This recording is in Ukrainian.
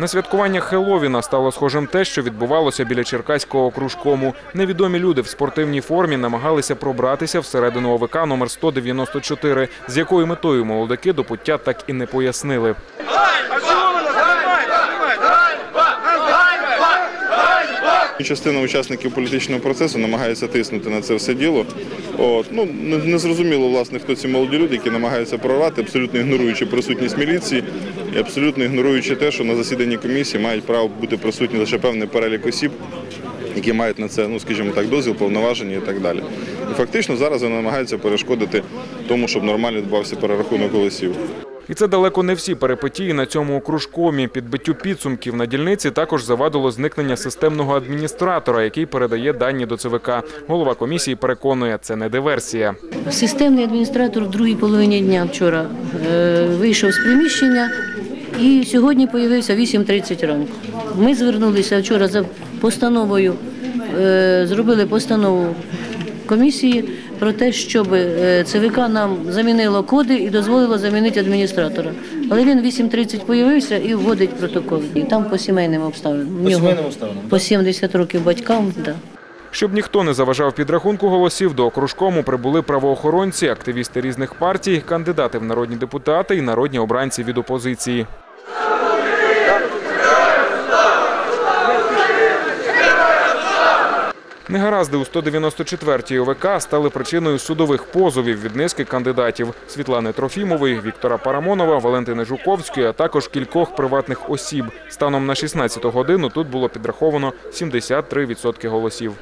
На святкування Хеловіна стало схожим те, що відбувалося біля Черкаського окружкому. Невідомі люди в спортивній формі намагалися пробратися всередину ОВК номер 194, з якою метою молодики до пуття так і не пояснили. Частина учасників політичного процесу намагається тиснути на це все діло. От, ну, не, не власне, хто ці молоді люди, які намагаються прорвати, абсолютно ігноруючи присутність міліції і абсолютно ігноруючи те, що на засіданні комісії мають право бути присутні лише певний перелік осіб, які мають на це, ну скажімо так, дозвіл, повноваження і так далі. І фактично зараз вони намагаються перешкодити тому, щоб нормально відбувався перерахунок голосів. І це далеко не всі перипетії на цьому окружкомі. Підбиттю підсумків на дільниці також завадило зникнення системного адміністратора, який передає дані до ЦВК. Голова комісії переконує, це не диверсія. Системний адміністратор в другій половині дня вчора е, вийшов з приміщення і сьогодні появився 8.30 ранку. Ми звернулися вчора за постановою, е, зробили постанову комісії про те, щоб е, ЦВК нам замінило коди і дозволило замінити адміністратора. Але він 8.30 появився і вводить протокол. І там по сімейним обставинам. По сімейним обставинам, По 70 років батькам, так. Да. Щоб ніхто не заважав підрахунку голосів, до окружкому прибули правоохоронці, активісти різних партій, кандидати в народні депутати і народні обранці від опозиції. Негаразди у 194-й ОВК стали причиною судових позовів від низки кандидатів Світлани Трофімової, Віктора Парамонова, Валентини Жуковської, а також кількох приватних осіб. Станом на 16 годину тут було підраховано 73% голосів.